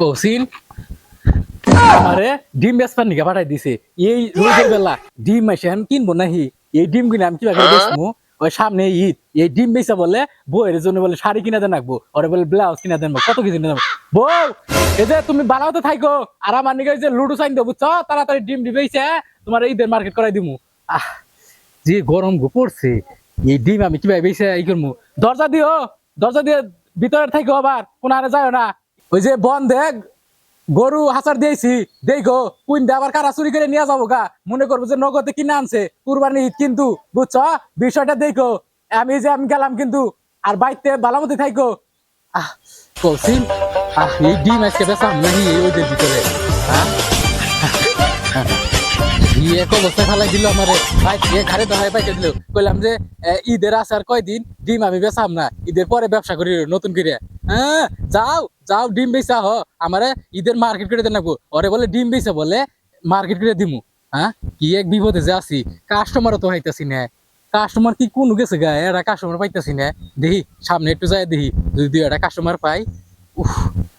কৌশিল। আরে ডিম বেচবার নিকা পাঠাই দিছে। এই রোজের বেলা ডিম মাসেন কিনবো নাহি? এই ডিম কিনে আমি কীভাবে বেচবো ওই সামনে ঈদ। এই ডিম বেচা বলে বউয়ের জন্য বলে শাড়ি কিনা দেন রাখব ওরে বলে ব্লাউজ কিনা দেন কত কিছু কিনা বউ। এই যে তুমি বানাওতে থাইকো আর আমার নিকে যে লুডু চাইন দেবো বুঝছ? তাড়াতাড়ি ডিম ডিবেছে তোমার ঈদের মার্কেট করাই দিমু। আহ যে গরম গো পড়ছে এই ডিম আমি কীভাবে বেচে ই করব দরজা দিও দরজা দিয়ে ভিতরে থাইকো আবার কোন আরে যায় না। ওই যে বন্ধে গরু হাসার দিয়েছি। দেখো কুইন আবার কারা চুরি করে নিয়ে যাব গা? মনে করব যে নগদে কিনে আনছে কুরবানি ঈদ কিন্তু, বুঝছ? বিষয়টা দেখো আমি যে আমি গেলাম কিন্তু, আর বাইতে বালামতি থাইকো আহ আহ, এই ডিম আজকে বেসাম নাকি ওইদের ভিতরে। হ্যাঁ এই এক অবস্থা ফেলাই দিল আমারে। ভাই এ ঘাড়ে ধরাই পাইতে দিল। কইলাম যে ঈদের আছে আর কয়দিন? ডিম আমি বেচাম না। ঈদের পরে ব্যবসা করি নতুন করে। হ্যাঁ যাও। যাও, ডিম বেচা হ। আমারে ঈদের মার্কেট করে নাকবো ওরে বলে, ডিম বেচা বলে মার্কেট করে দিমু। হ্যাঁ কি এক বিপদে যে আছি। কাস্টমারও তো হাইতাছি না। কাস্টমার কি কোন গেছে গা? এরা কাস্টমার পাইতাছি না। দেখি, সামনে একটু যাই দেখি। যদি একটা কাস্টমার পাই, উফ,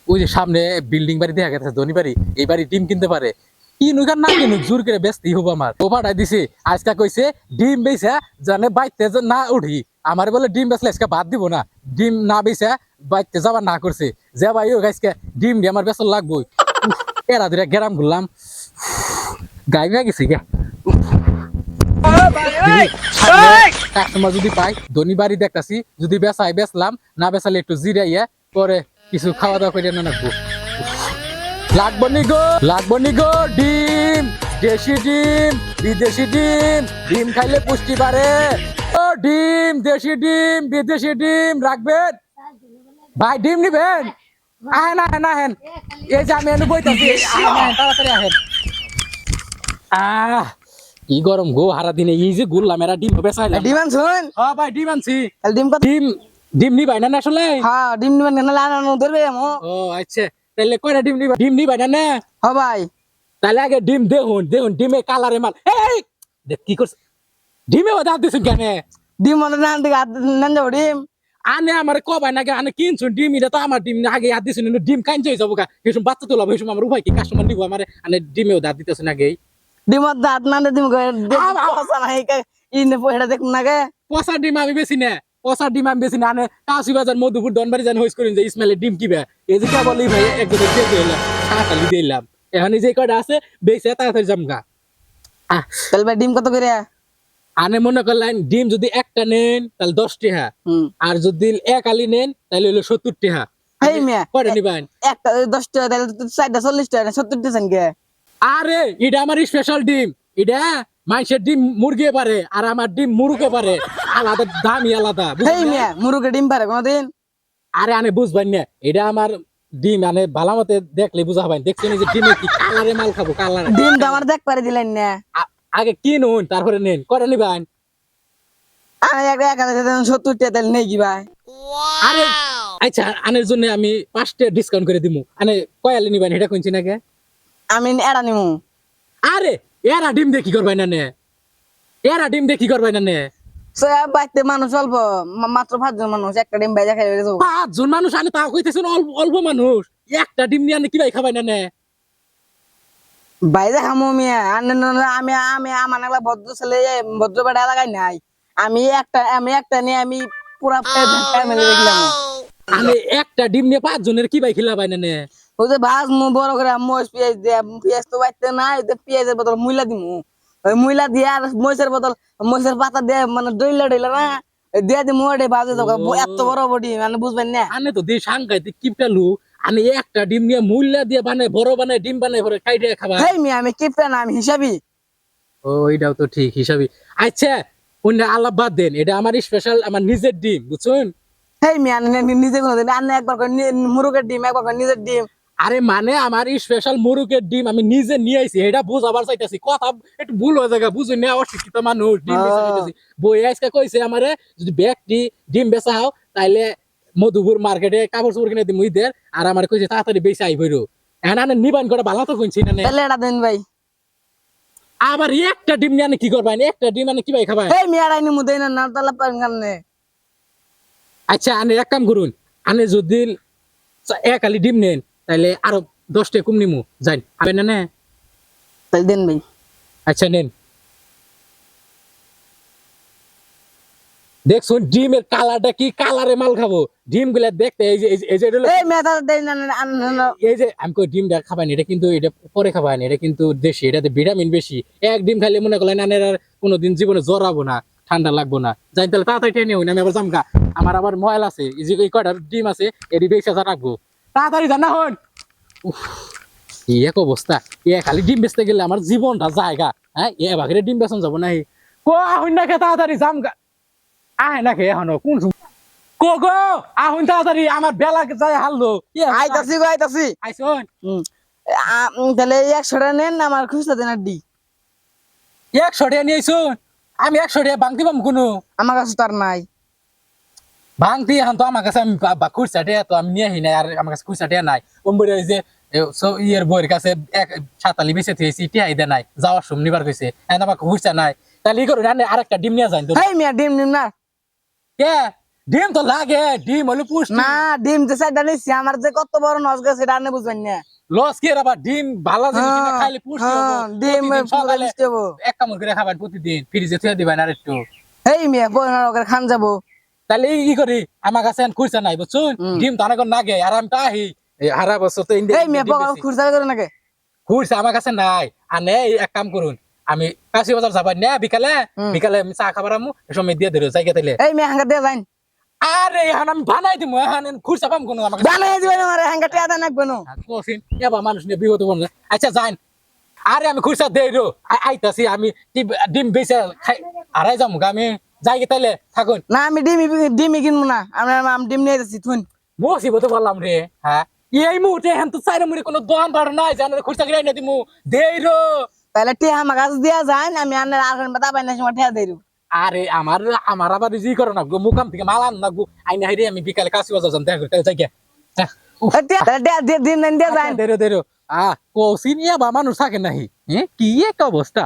ওই যে সামনে বিল্ডিং বাড়ি দেখা গেছে, ধনী বাড়ি। এই বাড়ি ডিম কিনতে পারে। কিনুক আর না কিনুক, জোর করে ব্যস্তি হব আমার। ও পাঠাই দিছে, আজকে কইছে, ডিম বেচা, জানে বাইতে না উঠি। আমার বলে, ডিম বেচলে আজকে বাদ দিব না। ডিম না বেচা বাইতে যাবার না করছে। যে ভাই, ও আজকে ডিম দিয়ে আমার বেচল লাগবো এরা দিরা গেরাম ঘুরলাম। গাই মেয়ে গেছি কাস্টমার যদি পাই, ধনী বাড়ি যদি না একটু পরে কিছু খাওয়া দাওয়া করে না রাখব লাগবো নি গো, লাগবো নি গো, ডিম, দেশি ডিম, বিদেশি ডিম ডিম খাইলে পুষ্টি বাড়ে। ও ডিম, দেশি ডিম, বিদেশি ডিম, রাখবেন? ভাই ডিম নিবেন? আহেন আহেন আহেন। এই যে আমি এনে বইতেছি। তাড়াতাড়ি আহেন। আহ কি গরম গো হারা দিনে এই যে গুললাম এরা ডিম বেচাইলাম ডিম আনছুন? হ্যাঁ ভাই ডিম আনছি। ডিম ডিম ডিম নিবাই না না আসলে? হ্যাঁ ডিম নিবেন কেন লাগানো ধরবে আমো ও আচ্ছা। তাহলে কয়টা ডিম নিবা ডিম নিবাই না না? হ ভাই। তাহলে আগে ডিম দেখুন দেখুন ডিমে কালারে মাল। এই দেখ কি করছে। ডিমে দাঁত দিছুন কেন? ডিম মনে না দিকে নেন যাব ডিম। আনে আমার কবাই না আনে কিনছুন ডিম এটা তো আমার ডিম আগে হাত দিছুন ডিম কাইন যাই যাব কিছু বাচ্চা তোলা হয়েছে আমার উপায় কি? কাস্টমার নিবো আমার আনে ডিমেও দাঁত দিতেছুন আগে ডিমত দাঁত না ডিম আম। পয়সা পয়সা না গে পচা ডিম আমি বেশি না পচা ডিম আমি বেশি না আনে কাশি বাজার মধুপুর দনবাড়ি জানি হইস করিন যে ইসমাইলের ডিম কিবা এই যে কে বলি ভাই একজন দিয়ে দিলাম সাতালি দিলাম। এখন যে কয়টা আছে বেশি তাড়াতাড়ি জামগা তাহলে ভাই ডিম কত করে আনে মনে করলেন ডিম যদি একটা নেন তাহলে দশ টাকা আর যদি এক আলি নেন তাহলে হলো সত্তর টাকা হেই মিয়া কয়টা নিবেন। একটা দশ টাকা তাহলে চারটা চল্লিশ টাকা সত্তর দিয়েছেন আরে এটা আমার স্পেশাল ডিম। এটা ডিম মুরগি পারে আর আমার ডিম মুরুকে পারে। আলাদা দামই আলাদা মুরুকে ডিম পারে কোনোদিন? আরে আনে বুঝবেন না। এটা আমার ডিম আনে ভালো মতে দেখলে বুঝা হবেন দেখছেন এই যে ডিমে কি কালারে মাল খাব কালার ডিম আমার দেখ পারে দিলেন না। আগে কিনুন তারপরে নেন। কয়টা নিবেন? আমি একটা এক হাজার সত্তর টাকা নেই কি ভাই? আরে আচ্ছা আনের জন্য আমি পাঁচটা ডিসকাউন্ট করে দিমু। আনে কয়ালে নিবেন? এটা কোনছি নাকি? আমি এড়া নিমু। আরে এরা ডিম কি করবাই না নে এরা ডিম কি করবাই না নে মানুষ অল্প মা- মাত্র পাঁচজন মানুষ একটা ডিম বাইজা খাই যাব পাঁচজন মানুষ আনে তা কইতেছেন অল্প অল্প মানুষ। একটা ডিম নিয়ে আনে কি ভাই খাবাই না নে বাইরে খামো মিয়া আমি আমি আমার একলা ভদ্র ছেলে এ ভদ্র বেড়া লাগাই নাই। আমি একটা আমি একটা নিয়ে আমি পুরা ফ্যামিলি দেখলাম আনে একটা ডিম নিয়ে পাঁচজনের কি ভাই খিলাবাই না নে? ওই যে ভাজ মু বড় করে মরিচ পেঁয়াজ দিয়ে পেঁয়াজ তো বাইতে নাই পেঁয়াজের বদল মুইলা দিমু। ওই মুইলা দিয়ে আর মরিচের বদল মরিচের পাতা দিয়ে মানে ডইলা ডইলা না দিয়ে দিমু ওটা ভাজে এত বড় বডি মানে বুঝবেন না। আনে তো দিয়ে সাংঘাতিক কিপটালু আনে একটা ডিম নিয়ে মূল্যা দিয়ে বানাই বড় বানাই ডিম বানায় পরে খাই দিয়ে খাবা। হেই মিয়া আমি কিপটা না আমি হিসাবি। ও এটাও তো ঠিক হিসাবে। আচ্ছা অন্য আলাপ বাদ দেন এটা আমার স্পেশাল আমার নিজের ডিম বুঝছেন? হেই মিয়া নি- নি- নিজে কোনো দিন আন্না একবার করে মুরগের ডিম একবার করে নিজের ডিম। আরে মানে আমার স্পেশাল মুরগের ডিম আমি নিজে নিয়ে আইছি এটা বুঝাবার চাইতেছি কথা একটু ভুল হয়ে যায় বুঝুন না অশিক্ষিত মানুষ ডিম বই আজকে কইছে আমারে যদি ব্যক্তি ডিম বেচা হও তাইলে মধুপুর মার্কেটে কাপড় চোপড় কিনে দিম ঈদের আর আমার কইছে তাড়াতাড়ি বেচা আই বইরো এখন নিবান করে ভালো তো কইছি না নে। তাহলে এটা দিন ভাই। আবার একটা ডিম নিয়ে কি করবেন একটা ডিম আনে কি ভাই খাবেন হেই মিয়া রাইনি মুদেই না না পারেন কারণে আচ্ছা আনে এক কাম করুন আনে যদি এক আলি ডিম নেন তাহলে আরও দশটা কম নিমু। যাই আমি না নে। তাহলে দেন ভাই। আচ্ছা নেন। দেখছুন ডিমের কালারটা কি কালারে মাল খাব। ডিমগুলা দেখতে এই যে এই যে- এই যে এটা এই মেথা দেন না না, না, না, না। এই যে আমি কই ডিমটা খাবানি এটা কিন্তু এটা পরে খাবানি এটা কিন্তু দেশি এটাতে ভিটামিন বেশি। এক ডিম খাইলে মনে করলেন নানের আর কোনোদিন জীবনে জ্বরাবো না ঠান্ডা লাগবো না। যাই তাহলে তাড়াতাড়ি টেনে হই না আমি আবার জামগা আমার আবার ময়লা আছে এই যে কয়টা ডিম আছে এটি বেশি রাখব। তাড়াতাড়ি জানা হন। উফ, কি এক অবস্থা। এ খালি ডিম বেচতে গেলে আমার জীবনটা জায়গা হ্যাঁ এ বাঘের ডিম বেচন যাব না কো আহুন না খে তাড়াতাড়ি জামগা আহে না খে এখনও কোন সু- কো গো আহুন তাড়াতাড়ি আমার বেলা যায় হারলো। অবস্থা? আইতাছি গো আইতাছি। আইসন হুম। তাহলে একশো টাকা নেন আমার খুচরা দেন আর ডি। একশো টাকা নিয়েছুন আমি একশো টাকা ভাঙতে পাম কোনো। আমার কাছে তার নাই। ভাঙতি এখন তো আমার কাছে আমি খুচরা টাকা তো আমি নিয়ে আহি নাই আর আমার কাছে খুচরা টাকা নাই। ওম্বরে যে ইয়ের বইয়ের কাছে এক সাতালি বেঁচে থুয়েছি টিহাই দে নাই যাওয়ার সময় নিবার কইছে। এখন আমার খুচরা নাই। তাহলে ই করে আরেকটা ডিম নিয়ে যাই তো। ডিম নিন না। কে? ডিম তো লাগে ডিম হলো পুষ্টি। না ডিম যে সাইডটা নিচ্ছি আমার যে কত বড় নজ গেছে এটা আনে বুঝবেন না। লস কি আবার? ডিম ভালো জিনিস কিনা হ্যাঁ, খাইলে পুষ্টি হব। হ্যাঁ, ডিম প্রতিদিন পুরো সকালে হব। এক কামড় করে খাবার প্রতিদিন ফ্রিজে থুয়ে দিবেন আর একটু। এই মিয়া পনেরো করে খান যাব। তাহলে কি করি আমার কাছে খুঁজছে নাই বুঝছুন? ডিম তো অনেক নাগে আর আমি তাহি হারা বছর তো এই মিয়া পকা খুচরা করে নাকি? খুঁজছে আমার কাছে নাই। আর নে এই এক কাম করুন আমি কাশি বাজার যাবার নে বিকালে বিকালে চা খাবার আমু সময় দিয়ে দিল জায়গা তাইলে। এই মিয়া হাঙ্গা দিয়ে যাইন। আরে এখন আমি বানাই দিব এখন খুঁজছে পাম কোনো আমার কাছে বানাই দিবেন আমার হাঙ্গা টিয়া দেন নাকবে না কোসিন এবার মানুষ নিয়ে বিগত বন আচ্ছা যাইন। আরে আমি খুঁজছে দেই রো। আইতাছি আমি ডিম- ডিম বেচে খাই আড়াই যাব আমি যাই তাইলে থাকুন। না আমি ডিম ডিমই কিনবো না। আমি আমি ডিম নিয়ে যাচ্ছি থুন মুসিবত বললাম রে হ্যাঁ। এই মুহূর্তে এখন তো চাইরে মুড়ি কোনো দোকান পাড় নাই জানো খুঁজতে গিয়ে না দিমু। দেই রো। তাহলে টিয়া আমার কাছে দিয়া যান আমি আনের আর বাতা বাইনা সময় টিয়া দেই আরে আমার আমার আবার জি করো না মুখাম থেকে মাল আন না গো। আইনা হাইরে আমি বিকালে কাশি বাজার যান দেখা করতে যাই গিয়া। টিয়া দিয়ে দিন দিন দিয়া যান দেরো দেরো আ কোসিন ইয়া বা মানুষ থাকে নাহি হ্যাঁ কি এক অবস্থা।